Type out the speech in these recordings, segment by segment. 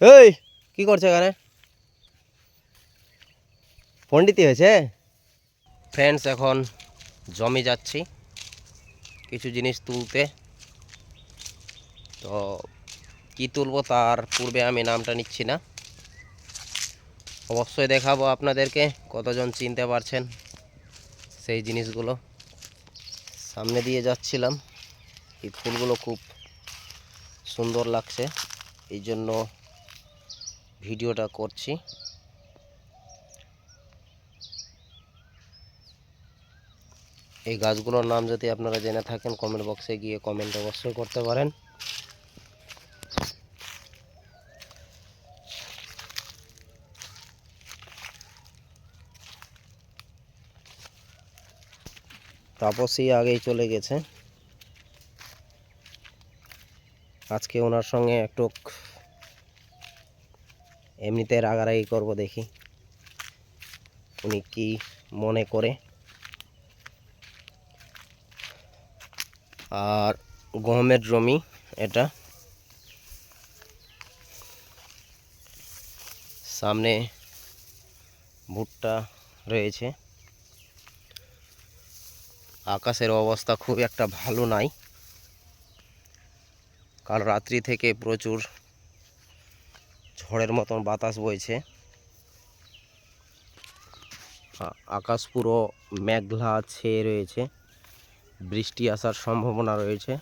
এই, কি করছে এখানে? পণ্ডিতি হয়েছে? ফ্রেন্ডস এখন জমি যাচ্ছি, কিছু জিনিস তুলতে। তো কি তুলবো তার পূর্বে আমি নামটা নিচ্ছি না। অবশ্যই দেখাবো আপনাদেরকে কতজন চিনতে পারছেন সেই জিনিসগুলো। সামনে দিয়ে যাচ্ছিলাম, এই ফুলগুলো খুব সুন্দর লাগছে, এই জন্য ভিডিওটা করছি। এই গাছগুলোর নাম যদি আপনারা জেনে থাকেন কমেন্ট বক্সে গিয়ে কমেন্ট অবশ্যই করতে পারেন। তাপসী আগেই চলে গেছে। আজকে ওনার সঙ্গে একটু এমনিতে রাগারাগি করব দেখি। উনি কি মনে করে। আর গহমের জমি এটা। সামনে ভুট্টা রয়েছে। আকাশের অবস্থা খুব একটা ভালো নাই। কাল রাত্রি থেকে প্রচুর ঝড়ের মতন বাতাস বইছে। আকাশ পুরো মেঘলা ছেয়ে রয়েছে। বৃষ্টি আসার সম্ভাবনা রয়েছে।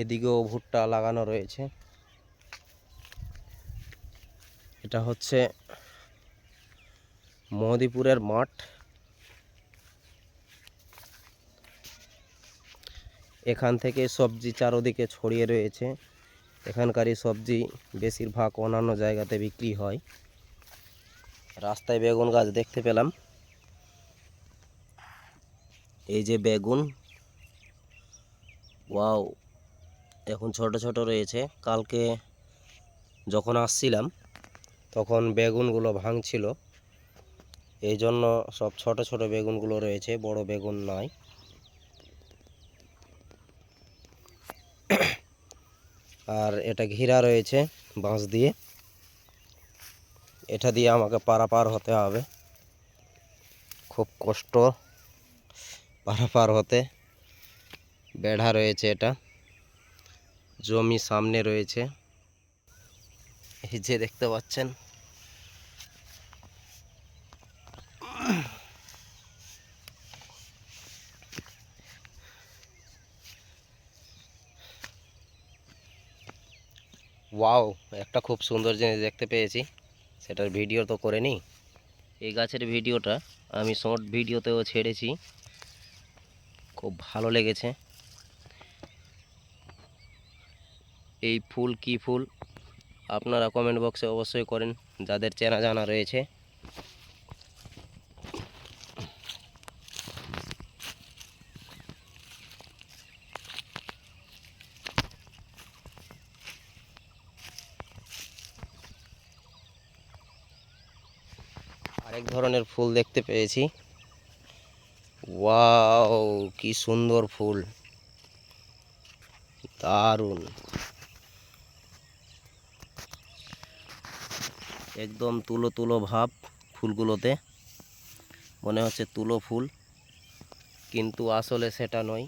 এদিকেও ভুট্টা লাগানো রয়েছে। এটা হচ্ছে মোদিপুরের মাঠ। এখান থেকে সবজি চারোদিকে ছড়িয়ে রয়েছে। এখানকারই সবজি বেশিরভাগ অন্যান্য জায়গাতে বিক্রি হয়। রাস্তায় বেগুন গাছ দেখতে পেলাম। এই যে বেগুন। ওয়াও, এখন ছোট ছোট রয়েছে। কালকে যখন আসছিলাম, তখন বেগুনগুলো ভাঙছিল। এই জন্য সব ছোট ছোট বেগুনগুলো রয়েছে, বড় বেগুন নয়। আর এটা ঘিরা রয়েছে বাঁশ দিয়ে। এটা দিয়ে আমাকে পারাপার হতে হবে। খুব কষ্ট পারাপার হতে। বেড়া রয়েছে এটা। জমি সামনে রয়েছে। এই যে দেখতে পাচ্ছেন। ওয়াও একটা খুব সুন্দর জিনিস দেখতে পেয়েছি। সেটার ভিডিও তো করে নিই। এই গাছের ভিডিওটা আমি শর্ট ভিডিওতেও ছেড়েছি। খুব ভালো লেগেছে। এই ফুল কি ফুল, আপনারা কমেন্ট বক্সে অবশ্যই করেন। যাদের চেনা জানা রয়েছে। আরেক ধরনের ফুল দেখতে পেয়েছি। ওয়াও, কি সুন্দর ফুল। দারুণ। একদম তুলো তুলো ভাব ফুলগুলোতে। মনে হচ্ছে তুলো ফুল, কিন্তু আসলে সেটা নয়।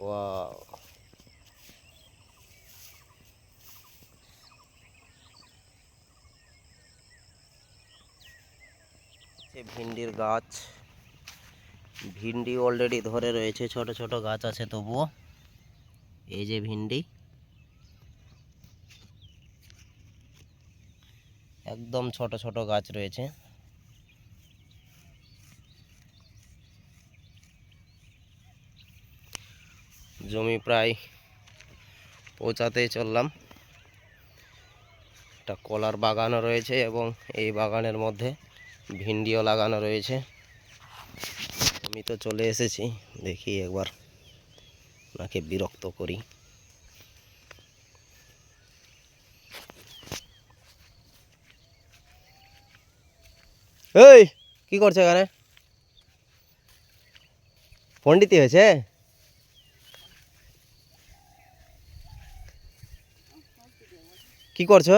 ওয়াও। ভিন্ডির গাছ। ভিন্ডি অলরেডি ধরে রয়েছে, ছোট ছোট গাছ আছে তবুও। এই যে ভিন্ডি। একদম ছোট ছোট গাছ রয়েছে। জমি প্রায় পৌঁছাতেই চললাম। একটা কলার বাগানও রয়েছে এবং এই বাগানের মধ্যে ভিন্ডিও লাগানো রয়েছে। আমি তো চলে এসেছি, দেখি একবার ওনাকে বিরক্ত করি। এই, কি করছে এখানে? পণ্ডিতি হয়েছে? কি করছ।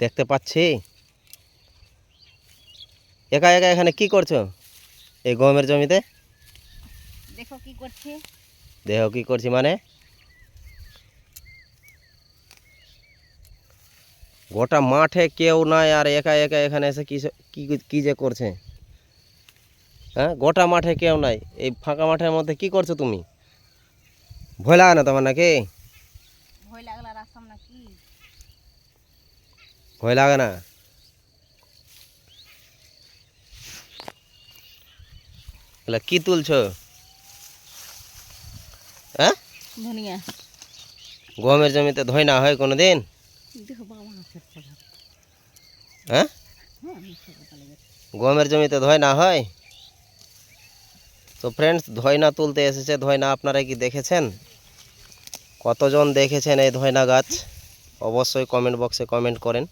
দেখতে পাচ্ছ। একা একা এখানে কি করছ? এই গমের জমিতে? দেখো কি করছি। দেহ কি করছি মানে? গোটা মাঠে কেউ নাই আর একা একা এখানে এসে কি কি কি যে করছে? হ্যাঁ? গোটা মাঠে কেউ নাই। এই ফাঁকা মাঠের মধ্যে কি করছ তুমি? ভয় লাগে না তোমার নাকি? ভয় লাগলা রাস্তাম না কি ভয় লাগে না? এলা কি তুলছো? হ্যাঁ? ধনিয়া। গমের জমিতে ধয় না হয় কোনো দিন হ্যাঁ? হ্যাঁ গমের জমিতে ধয় না হয়? তো ফ্রেন্ডস ধয়না তুলতে এসেছে ধয়না আপনারা কি দেখেছেন? কতজন দেখেছেন এই ধয়না গাছ? অবশ্যই কমেন্ট বক্সে কমেন্ট করেন।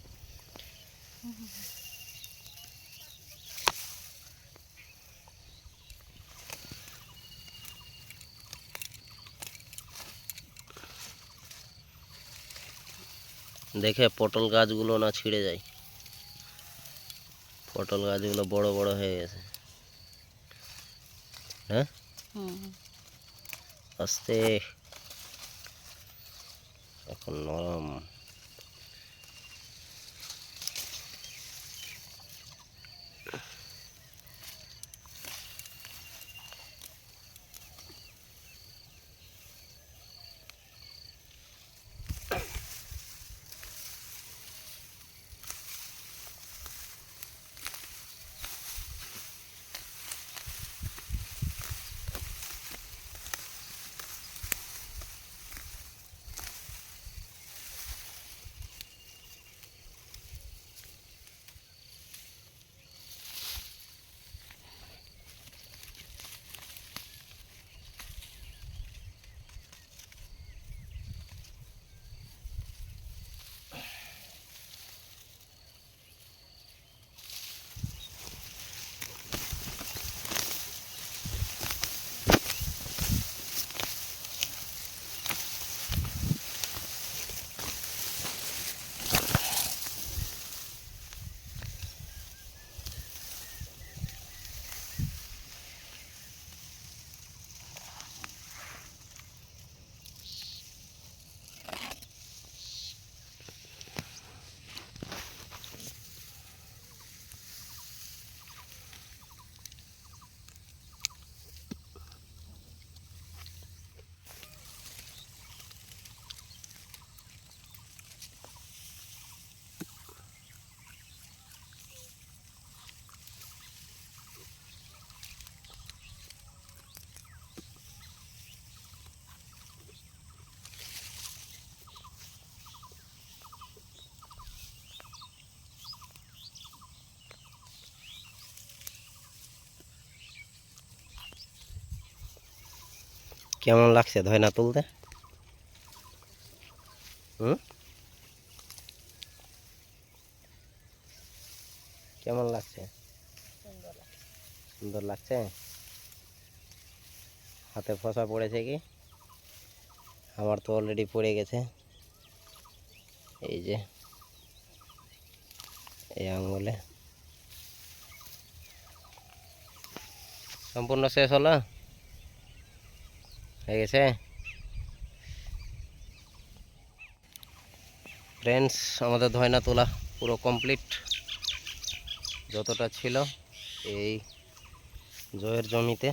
দেখে পটল গাছগুলো না ছিঁড়ে যায়। পটল গাছগুলো বড় বড় হয়ে গেছে। হ্যাঁ? আস্তে। এখন নরম। কেমন লাগছে ধয় না তুলতে? হুম? কেমন লাগছে? সুন্দর লাগছে। হাতে ফসা পড়েছে কি? আমার তো অলরেডি পড়ে গেছে। এই যে, এই আঙ্গুলে। সম্পূর্ণ শেষ হলো? হয়ে গেছে ফ্রেন্ডস আমাদের ধয়না তোলা পুরো কমপ্লিট যতটা ছিল এই জয়ের জমিতে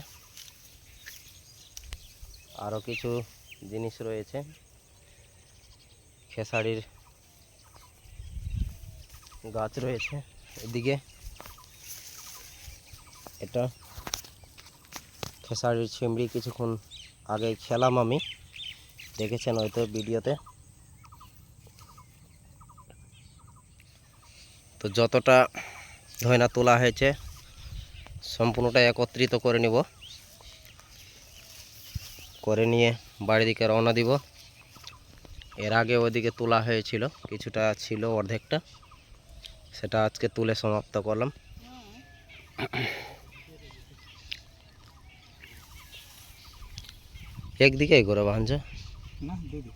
আরও কিছু জিনিস রয়েছে খেসারির গাছ রয়েছে এদিকে এটা খেসারির ছিমড়ি কিছুক্ষণ আগে খেলাম আমি। দেখেছেন হয়তো ভিডিওতে। তো যতটা ধয়না তোলা হয়েছে, সম্পূর্ণটা একত্রিত করে নিব। করে নিয়ে বাড়ির দিকে রওনা দিব। এর আগে ওইদিকে তোলা হয়েছিল, কিছুটা ছিল অর্ধেকটা। সেটা আজকে তুলে সমাপ্ত করলাম। একদিকেই করে বাঁধছ না দিয়ে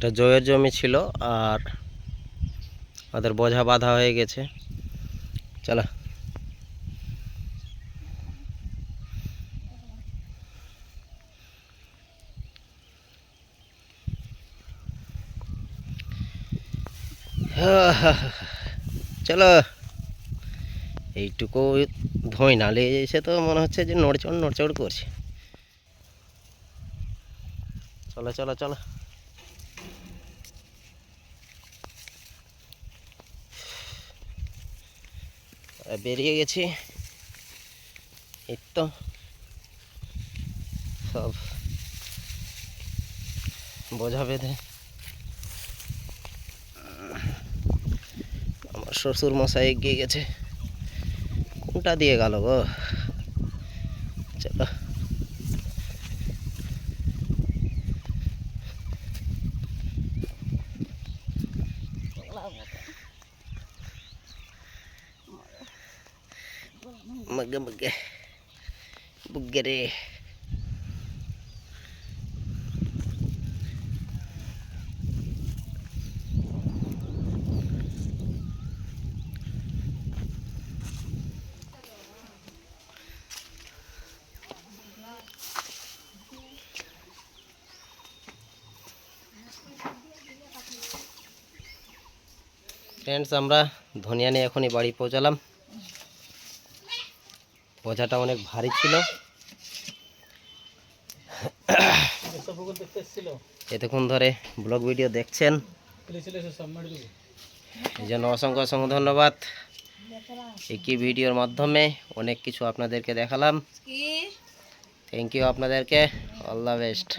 এটা জয়ের জমি ছিল আর ওদের বোঝা বাঁধা হয়ে গেছে। চলো। চলো। এইটুকু ধোঁই নালে এসে তো মনে হচ্ছে যে নড়চড় নড়চড় করছে। চলো চলো চলো। বেরিয়ে গেছি। এই তো সব বোঝা বেঁধে। আমার শ্বশুর মশাই এগিয়ে গেছে। কোনটা দিয়ে গেল গো? ফ্রেন্ডস আমরা ধনিয়া নিয়ে এখনই বাড়ি পৌঁছালাম। বোঝাটা অনেক ভারী ছিল। এতক্ষণ ধরে ব্লগ ভিডিও দেখছেন। এই জন্য অসংখ্য অসংখ্য ধন্যবাদ। একই ভিডিওর মাধ্যমে অনেক কিছু আপনাদেরকে দেখালাম। থ্যাংক ইউ আপনাদেরকে। All the best